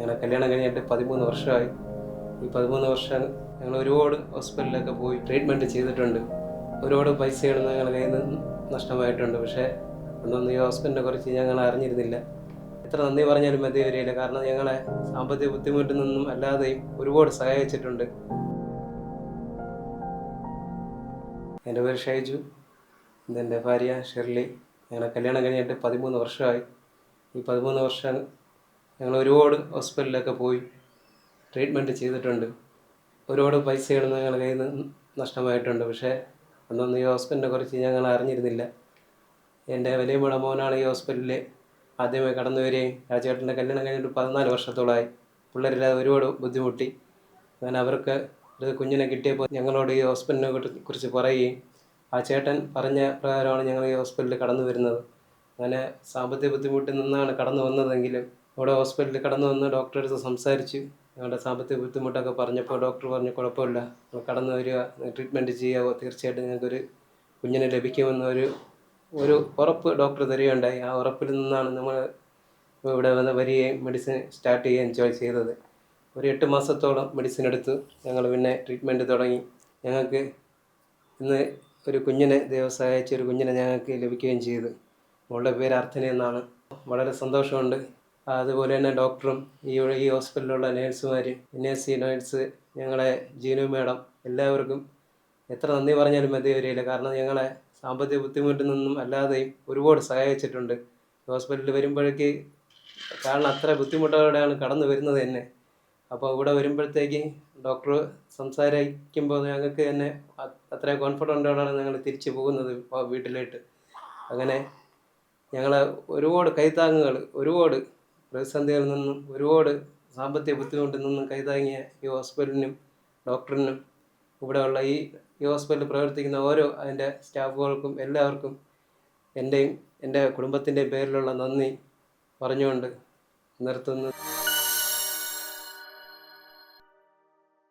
ഞങ്ങളുടെ കല്യാണം കഴിഞ്ഞിട്ട് പതിമൂന്ന് വർഷമായി. ഈ പതിമൂന്ന് വർഷം ഞങ്ങൾ ഒരുപാട് ഹോസ്പിറ്റലിലൊക്കെ പോയി ട്രീറ്റ്മെന്റ് ചെയ്തിട്ടുണ്ട്. ഒരുപാട് പൈസയാണ് ഞങ്ങളുടെ കയ്യിൽ നിന്ന് നഷ്ടമായിട്ടുണ്ട്. പക്ഷേ അന്നൊന്നും ഈ ഹോസ്പിറ്റലിനെ കുറിച്ച് ഞങ്ങൾ അറിഞ്ഞിരുന്നില്ല. എത്ര നന്ദി പറഞ്ഞാലും മതി വരില്ല കാരണം ഞങ്ങളെ സാമ്പത്തിക ബുദ്ധിമുട്ടിൽ നിന്നും അല്ലാതെയും ഒരുപാട് സഹായിച്ചിട്ടുണ്ട്. എന്റെ പേര് ഷൈജു. ഇതെന്റെ ഭാര്യ ഷെർലി. ഞങ്ങളെ കല്യാണം കഴിഞ്ഞിട്ട് പതിമൂന്ന് വർഷമായി. ഈ പതിമൂന്ന് വർഷം ഞങ്ങൾ ഒരുപാട് ഹോസ്പിറ്റലിലൊക്കെ പോയി ട്രീറ്റ്മെന്റ് ചെയ്തിട്ടുണ്ട്. ഒരുപാട് പൈസകൾ ഞങ്ങളുടെ കയ്യിൽ നിന്ന് നഷ്ടമായിട്ടുണ്ട്. പക്ഷേ അന്നൊന്നും ഈ ഹോസ്പിറ്റലിനെ കുറിച്ച് ഞങ്ങൾ അറിഞ്ഞിരുന്നില്ല. എന്റെ വലിയ മോനാണ് ഈ ഹോസ്പിറ്റലിൽ ആദ്യമായി കടന്നു വരികയും രാജേട്ടന്റെ കല്യാണം കഴിഞ്ഞിട്ട് പതിനാല് വർഷത്തോളമായി. പിള്ളേരില്ലാതെ ഒരുപാട് ബുദ്ധിമുട്ടി. അങ്ങനെ അവർക്ക് ഒരു കുഞ്ഞിനെ കിട്ടിയപ്പോൾ ഞങ്ങളോട് ഈ ഹോസ്പിറ്റലിനെ കുറിച്ച് പറയുകയും ആ ചേട്ടൻ പറഞ്ഞ പ്രകാരമാണ് ഞങ്ങൾ ഈ ഹോസ്പിറ്റലിൽ കടന്നു വരുന്നത്. അങ്ങനെ സാമ്പത്തിക ബുദ്ധിമുട്ടിൽ നിന്നാണ് കടന്നു വന്നതെങ്കിലും ഇവിടെ ഹോസ്പിറ്റലിൽ കടന്നു വന്ന് ഡോക്ടറെ അടുത്ത് സംസാരിച്ച് ഞങ്ങളുടെ സാമ്പത്തിക ബുദ്ധിമുട്ടൊക്കെ പറഞ്ഞപ്പോൾ ഡോക്ടർ പറഞ്ഞു കുഴപ്പമില്ല. കടന്നു വരിക ട്രീറ്റ്മെന്റ് ചെയ്യുക തീർച്ചയായിട്ടും ഞങ്ങൾക്കൊരു കുഞ്ഞിനെ ലഭിക്കുമെന്ന് ഒരു ഒരു ഉറപ്പ് ഡോക്ടർ തരികയുണ്ടായി. ആ ഉറപ്പിൽ നിന്നാണ് നമ്മൾ ഇവിടെ വന്ന് വരികയും മെഡിസിൻ സ്റ്റാർട്ട് ചെയ്യുകയും എൻജോയ് ചെയ്തത്. ഒരു എട്ട് മാസത്തോളം മെഡിസിൻ എടുത്തു ഞങ്ങൾ പിന്നെ ട്രീറ്റ്മെന്റ് തുടങ്ങി. ഞങ്ങൾക്ക് ഇന്ന് ഒരു കുഞ്ഞിനെ ദൈവം ഒരു കുഞ്ഞിനെ ഞങ്ങൾക്ക് ലഭിക്കുകയും ചെയ്തു. മോളുടെ പേര് അർത്ഥന എന്നാണ്. വളരെ സന്തോഷമുണ്ട്. അതുപോലെ തന്നെ ഡോക്ടറും ഈ ഈ ഹോസ്പിറ്റലിലുള്ള നേഴ്സുമാർ എൻ എസ് സി നേഴ്സ് ഞങ്ങളെ ജീനു മേഡം എല്ലാവർക്കും എത്ര നന്ദി പറഞ്ഞാലും മതി വരില്ല കാരണം ഞങ്ങളെ സാമ്പത്തിക ബുദ്ധിമുട്ടിൽ നിന്നും അല്ലാതെയും ഒരുപാട് സഹായിച്ചിട്ടുണ്ട്. ഹോസ്പിറ്റലിൽ വരുമ്പോഴേക്ക് കാരണം അത്ര ബുദ്ധിമുട്ടോടെയാണ് കടന്നു വരുന്നത് തന്നെ അപ്പോൾ ഇവിടെ വരുമ്പോഴത്തേക്ക് ഡോക്ടർ സംസാരിക്കുമ്പോൾ ഞങ്ങൾക്ക് തന്നെ അത്ര കോൺഫിഡന്റോടാണ് ഞങ്ങൾ തിരിച്ചു പോകുന്നത് വീട്ടിലോട്ട് അങ്ങനെ ഞങ്ങളെ ഒരുപാട് കൈത്താങ്ങുകൾ ഒരുപാട് പ്രതിസന്ധികളിൽ നിന്നും ഒരുപാട് സാമ്പത്തിക ബുദ്ധിമുട്ടിൽ നിന്നും കൈതാങ്ങിയ ഈ ഹോസ്പിറ്റലിനും ഡോക്ടറിനും ഇവിടെയുള്ള ഈ ഈ ഹോസ്പിറ്റലിൽ പ്രവർത്തിക്കുന്ന ഓരോ അതിന്റെ സ്റ്റാഫുകൾക്കും എല്ലാവർക്കും എന്റെയും എന്റെ കുടുംബത്തിന്റെയും പേരിലുള്ള നന്ദി പറഞ്ഞുകൊണ്ട് നിർത്തുന്നു.